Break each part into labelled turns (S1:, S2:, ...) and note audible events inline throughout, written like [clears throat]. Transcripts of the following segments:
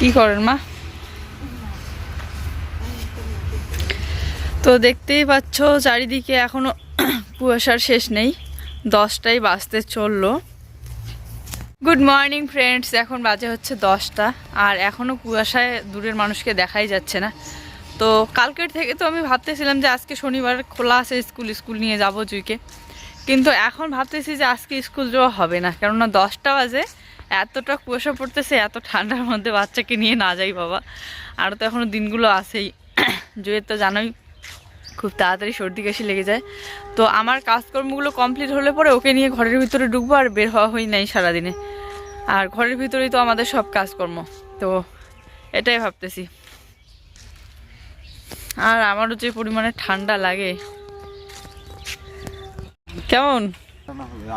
S1: কি করেন মা? তো দেখতেই পাচ্ছ, চারিদিকে এখনও [coughs] কুয়াশার শেষ নেই। দশটাই বাজতে চলল। গুড মর্নিং ফ্রেন্ডস এখন বাজে হচ্ছে দশটা। আর এখনও কুয়াশায় দূরের মানুষকে দেখাই যাচ্ছে না। তো কালকের থেকে তো আমি ভাবতেছিলাম যে আজকে শনিবার খোলা আছে স্কুল স্কুল নিয়ে যাব জুইকে। কিন্তু এখন ভাবতেছি যে আজকে স্কুল যাওয়া হবে না। কেননা দশটা বাজে। এতটা কুয়াশা পড়তেছে এত ঠান্ডার মধ্যে বাচ্চাকে নিয়ে না যাই বাবা। আর তো এখনও দিনগুলো আছেই। [clears throat] জুয়ের তো জানোই খুব তাড়াতাড়ি সর্দি কাশি লেগে যায়। তো আমার কাজকর্মগুলো কমপ্লিট হলে পরে ওকে নিয়ে ঘরের ভিতরে ঢুকবো আর বের হওয়া হয় নাই সারাদিনে। আর ঘরের ভিতরেই তো আমাদের সব কাজকর্ম। তো এটাই ভাবতেছি। আর আমারও যে পরিমাণে ঠান্ডা লাগে। কেমন?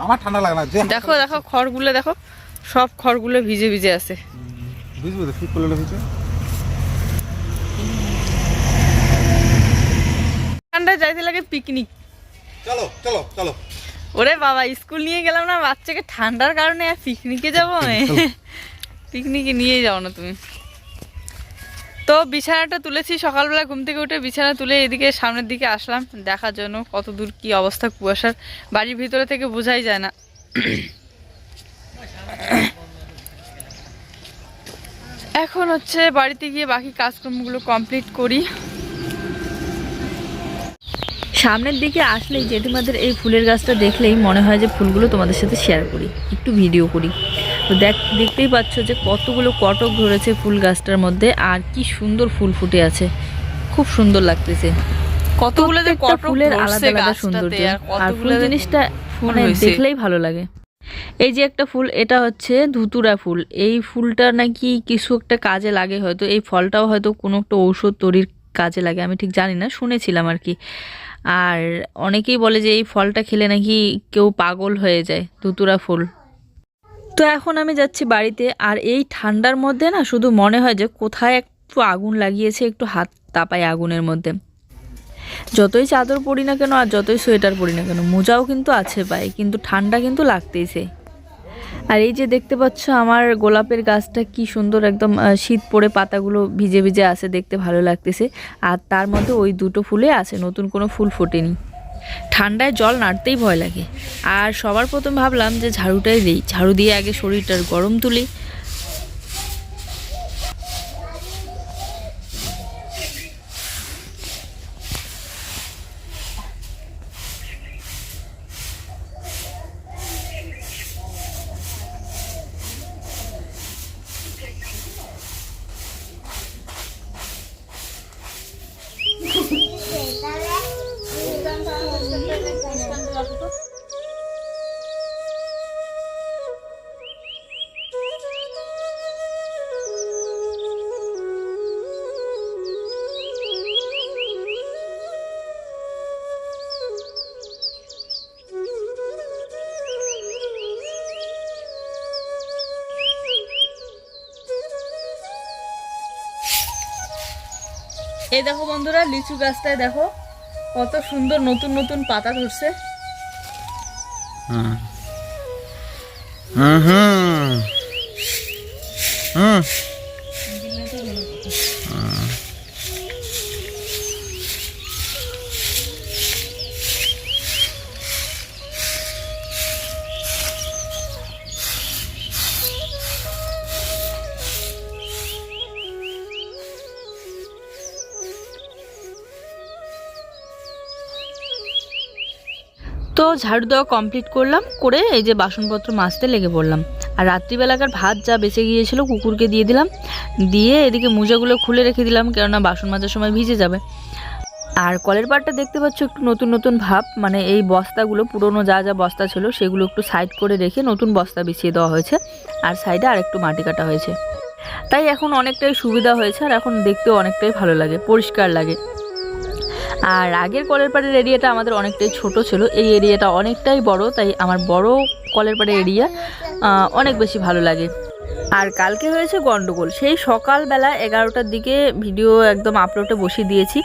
S2: আমার ঠান্ডা লাগে না
S1: দেখো দেখো খড়গুলো দেখো। সব খড়গুলো ভিজে ভিজে আছে।
S2: বুঝব তো ঠিক করলে হয়েছে
S1: ঠান্ডায় যাইতে লাগে পিকনিক
S2: চলো চলো চলো।
S1: ওরে বাবা স্কুল নিয়ে গেলাম না বাচ্চাকে ঠান্ডার কারণে আর পিকনিকে যাব? আমি পিকনিকে নিয়েই যাও না তুমি। তো বিছানাটা তুলেছি সকালবেলা ঘুম থেকে উঠে বিছানা তুলে এদিকে সামনের দিকে আসলাম দেখার জন্য কত দূর কি অবস্থা কুয়াশার। বাড়ির ভিতরে থেকে বোঝাই যায় না। এখন হচ্ছে বাড়িতে গিয়ে বাকি কাজকর্মগুলো কমপ্লিট করি।
S3: সামনের দিকে আসলেই জেঠিমাদের এই ফুলের গাছটা দেখলেই মনে হয় যে ফুলগুলো তোমাদের সাথে শেয়ার করি একটু ভিডিও করি। তো দেখ দেখতেই পাচ্ছ যে কতগুলো কটক ধরেছে ফুল গাছটার মধ্যে আর কি সুন্দর ফুল ফুটে আছে। খুব সুন্দর লাগতেছে।
S1: কতগুলো যে
S3: ফুলের আলাদা আলাদা সৌন্দর্য।
S1: আর
S3: ফুল জিনিসটা মানে দেখলেই ভালো লাগে। এই যে একটা ফুল, এটা হচ্ছে ধুতুরা ফুল। এই ফুলটা নাকি কিছু একটা কাজে লাগে হয়তো, এই ফলটাও হয়তো কোনো একটা ঔষধ তৈরির কাজে লাগে, আমি ঠিক জানি না, শুনেছিলাম আর কি। আর অনেকেই বলে যে এই ফলটা খেলে নাকি কেউ পাগল হয়ে যায়, ধুতুরা ফুল। তো এখন আমি যাচ্ছি বাড়িতে, আর এই ঠান্ডার মধ্যে না শুধু মনে হয় যে কোথায় একটু আগুন লাগিয়েছে, একটু হাত তাপায় আগুনের মধ্যে। যতই চাদর পরি না কেন আর যতই সোয়েটার পরি না কেন, মোজাও কিন্তু আছে পায়ে কিন্তু ঠান্ডা কিন্তু লাগতেইছে। আর এই যে দেখতে পাচ্ছ আমার গোলাপের গাছটা কি সুন্দর একদম শীত পড়ে পাতাগুলো ভিজে ভিজে আছে, দেখতে ভালো লাগতেছে। আর তার মধ্যে ওই দুটো ফুলে আছে, নতুন কোনো ফুল ফোটেনি। ঠান্ডায় জল নাড়তেই ভয় লাগে। আর সবার প্রথম ভাবলাম যে ঝাড়ুটাই দিই, ঝাড়ু দিয়ে আগে শরীরটার গরম তুলি
S1: এই দেখো বন্ধুরা, লিচু গাছটায় দেখো, কত সুন্দর নতুন নতুন পাতা ধরছে।
S2: হুম। হুম হুম।
S3: তো ঝাড়ু দেওয়া কমপ্লিট করলাম, করে এই যে বাসনপত্র মাজতে লেগে পড়লাম। আর রাত্রিবেলাকার ভাত যা বেঁচে গিয়েছিল কুকুরকে দিয়ে দিলাম। দিয়ে এদিকে মোজাগুলো খুলে রেখে দিলাম, কেননা বাসন মাজার সময় ভিজে যাবে। আর কলের পাড়টা দেখতে পাচ্ছ একটু নতুন নতুন ভাব মানে এই বস্তাগুলো, পুরনো যা যা বস্তা ছিল, সেগুলো একটু সাইড করে রেখে নতুন বস্তা বিছিয়ে দেওয়া হয়েছে। আর সাইডে আর একটু মাটি কাটা হয়েছে। তাই এখন অনেকটাই সুবিধা হয়েছে, আর এখন দেখতেও অনেকটাই ভালো লাগে, পরিষ্কার লাগে। আর আগের কলের পাড়ের এরিয়াটা আমাদের অনেকটাই ছোট ছিল। এই এরিয়াটা অনেকটাই বড়, তাই আমার বড় কলের পাড়ের এরিয়া অনেক বেশি ভালো লাগে। আর কালকে হয়েছে গন্ডগোল। সেই সকালবেলা এগারোটার দিকে ভিডিও একদম আপলোডে বসিয়ে দিয়েছি।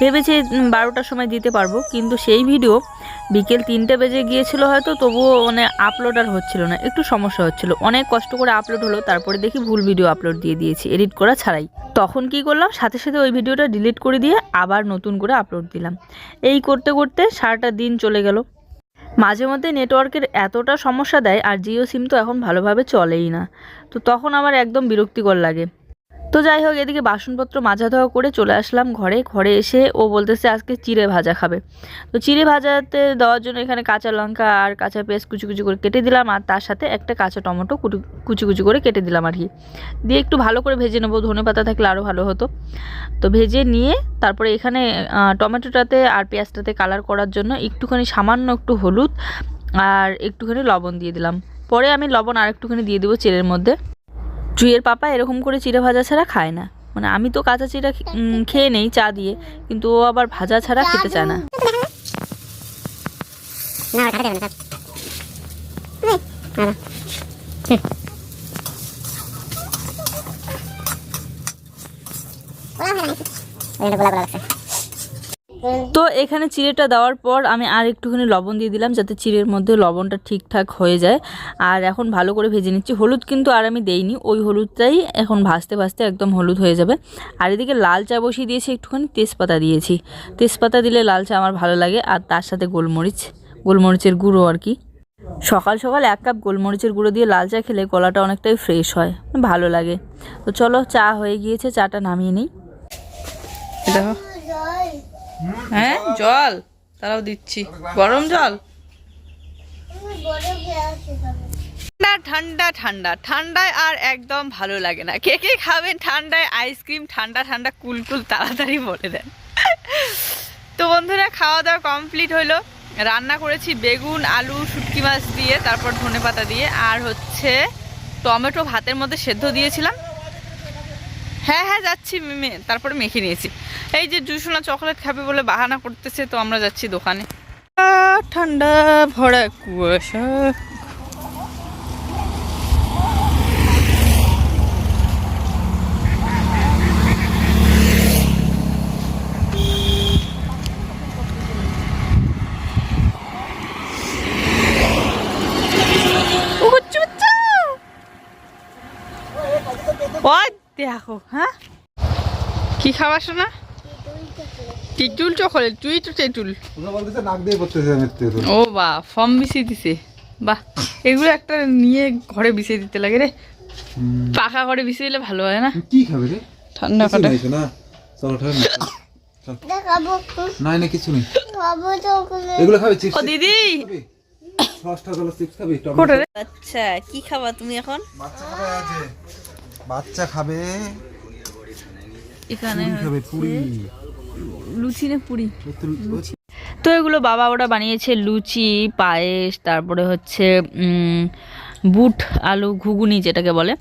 S3: ভেবেছি বারোটার সময় দিতে পারব, কিন্তু সেই ভিডিও বিকেল তিনটে বেজে গিয়েছিল হয়তো, তবুও মানে আপলোড আর হচ্ছিল না, একটু সমস্যা হচ্ছিল। অনেক কষ্ট করে আপলোড হলো, তারপরে দেখি ভুল ভিডিও আপলোড দিয়ে দিয়েছি এডিট করা ছাড়াই। তখন কি করলাম, সাথে সাথে ওই ভিডিওটা ডিলিট করে দিয়ে আবার নতুন করে আপলোড দিলাম। এই করতে করতে সারাটা দিন চলে গেল। মাঝে মধ্যে নেটওয়ার্কের এতটা সমস্যা দেয়, আর জিও সিম তো এখন ভালোভাবে চলেই না। তো তখন আমার একদম বিরক্তিকর লাগে। তো যাই হোক, এদিকে বাসনপত্র মাজা ধোয়া করে চলে আসলাম ঘরে। ঘরে এসে ও বলতেছে, আজকে চিড়ে ভাজা খাবে। তো চিড়ে ভাজাতে দেওয়ার জন্য এখানে কাঁচা লঙ্কা আর কাঁচা পেঁয়াজ কুচি কুচি করে কেটে দিলাম, আর তার সাথে একটা কাঁচা টমেটো কুচি কুচি করে কেটে দিলাম আর কি। দিয়ে একটু ভালো করে ভেজে নেব, ধনে পাতা থাকলে আরও ভালো হতো। তো ভেজে নিয়ে তারপরে এখানে টমেটোটাতে আর পেঁয়াজটাতে কালার করার জন্য একটুখানি সামান্য একটু হলুদ আর একটুখানি লবণ দিয়ে দিলাম। পরে আমি লবণ আর একটুখানি দিয়ে দেবো চিড়ের মধ্যে। জুইয়ের পাপা এরকম করে চিড়ে ভাজা ছাড়া খায় না। মানে আমি তো কাঁচা চিড়া খেয়ে নেই চা দিয়ে, কিন্তু ও আবার ভাজা ছাড়া খেতে চায় না।
S4: গোলা গোলা
S3: এখানে চিড়েটা দেওয়ার পর আমি আর একটুখানি লবণ দিয়ে দিলাম যাতে চিড়ের মধ্যে লবণটা ঠিকঠাক হয়ে যায়। আর এখন ভালো করে ভেজে নিচ্ছি। হলুদ কিন্তু আর আমি দেইনি। ওই হলুদটাই এখন ভাজতে ভাজতে একদম হলুদ হয়ে যাবে। আর এদিকে লাল চা বসিয়ে দিয়েছি, একটুখানি তেজপাতা দিয়েছি। তেজপাতা দিলে লাল চা আমার ভালো লাগে। আর তার সাথে গোলমরিচ, গোলমরিচের গুঁড়ো আর কি। সকাল সকাল এক কাপ গোলমরিচের গুঁড়ো দিয়ে লাল চা খেলে গলাটা অনেকটাই ফ্রেশ হয়। ভালো লাগে। তো চলো চা হয়ে গিয়েছে, চাটা নামিয়ে নিই।
S1: দেখো। হ্যাঁ জল। তারাও দিচ্ছি। গরম জল? ঠান্ডা ঠান্ডা ঠান্ডা। ঠান্ডায় আর একদম ভালো লাগে না। কে কে খাবেন ঠান্ডায় আইসক্রিম ঠান্ডা ঠান্ডা, কুল কুল তাড়াতাড়ি বলে দেন। তো বন্ধুরা, খাওয়া দাওয়া কমপ্লিট হলো। রান্না করেছি বেগুন, আলু, শুটকি মাছ দিয়ে, তারপর ধনে পাতা দিয়ে, আর হচ্ছে টমেটো ভাতের মধ্যে সেদ্ধ দিয়েছিলাম। হ্যাঁ হ্যাঁ যাচ্ছি, মে- তারপরে মেখে নিয়েছি। এই যে জুসোনা চকলেট খাবে বলে বাহানা করতেছে, তো আমরা যাচ্ছি দোকানে। ঠান্ডা ভরা কুয়াশা। দেখো হ্যাঁ? কি খাওয়া শোনা টিটুল চকলেট তুই তো টেটুল। ও বা ফর্ম বিছিয়ে দিছে। বাহ এগুলো একটা নিয়ে ঘরে বিছিয়ে দিতে লাগে রে। পাকা ঘরে বিছিয়ে দিলে ভালো হয় না?
S2: কি খাবে রে?
S1: ঠান্ডা
S2: কিছু
S1: ফাটা
S2: না চলো ঠান্ডা চল।
S4: খাব।
S2: নাই না কিছু নেই। এগুলো খাবে চিপস
S1: ও দিদি!
S2: সসটা চিপস খাবি
S1: কোটে
S3: আচ্ছা কি খাবা তুমি এখন?
S2: বাচ্চা খাবে আছে? বাচ্চা খাবে।
S3: এখানে
S2: পুরি খাবে পুরি।
S3: লুচি না পুরি?
S2: তো-
S3: এগুলো বাবা ওরা বানিয়েছে লুচি পায়েস তারপরে হচ্ছে বুট আলু ঘুগুনি যেটাকে বলে।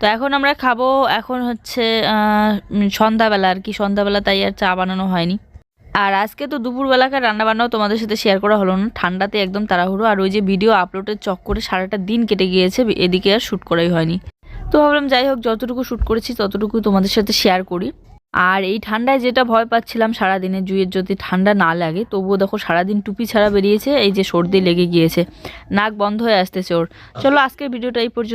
S3: তো এখন আমরা খাব এখন হচ্ছে সন্ধ্যাবেলা আর কি। সন্ধ্যাবেলা তাই আর চা বানানো হয়নি। আর আজকে তো দুপুরবেলাকার রান্নাবান্নাও তোমাদের সাথে শেয়ার করা হলো না। ঠান্ডাতে একদম তাড়াহুড়ো। আর ওই যে ভিডিও আপলোডের চক্করে সারাটা দিন কেটে গিয়েছে এদিকে আর শ্যুট করাই হয়নি। তো ভাবলাম যাই হোক, যতটুকু শ্যুট করেছি ততটুকু তোমাদের সাথে শেয়ার করি। আর এই ঠান্ডায় যেটা ভয় পাচ্ছিলাম, সারাদিনে জুয়ের যদি ঠান্ডা না লাগে, তবুও দেখো সারাদিন টুপি ছাড়া বেরিয়েছে, এই যে সর্দি লেগে গিয়েছে। নাক বন্ধ হয়ে আসতেছে ওর। চলো আজকের ভিডিওটা এই পর্যন্ত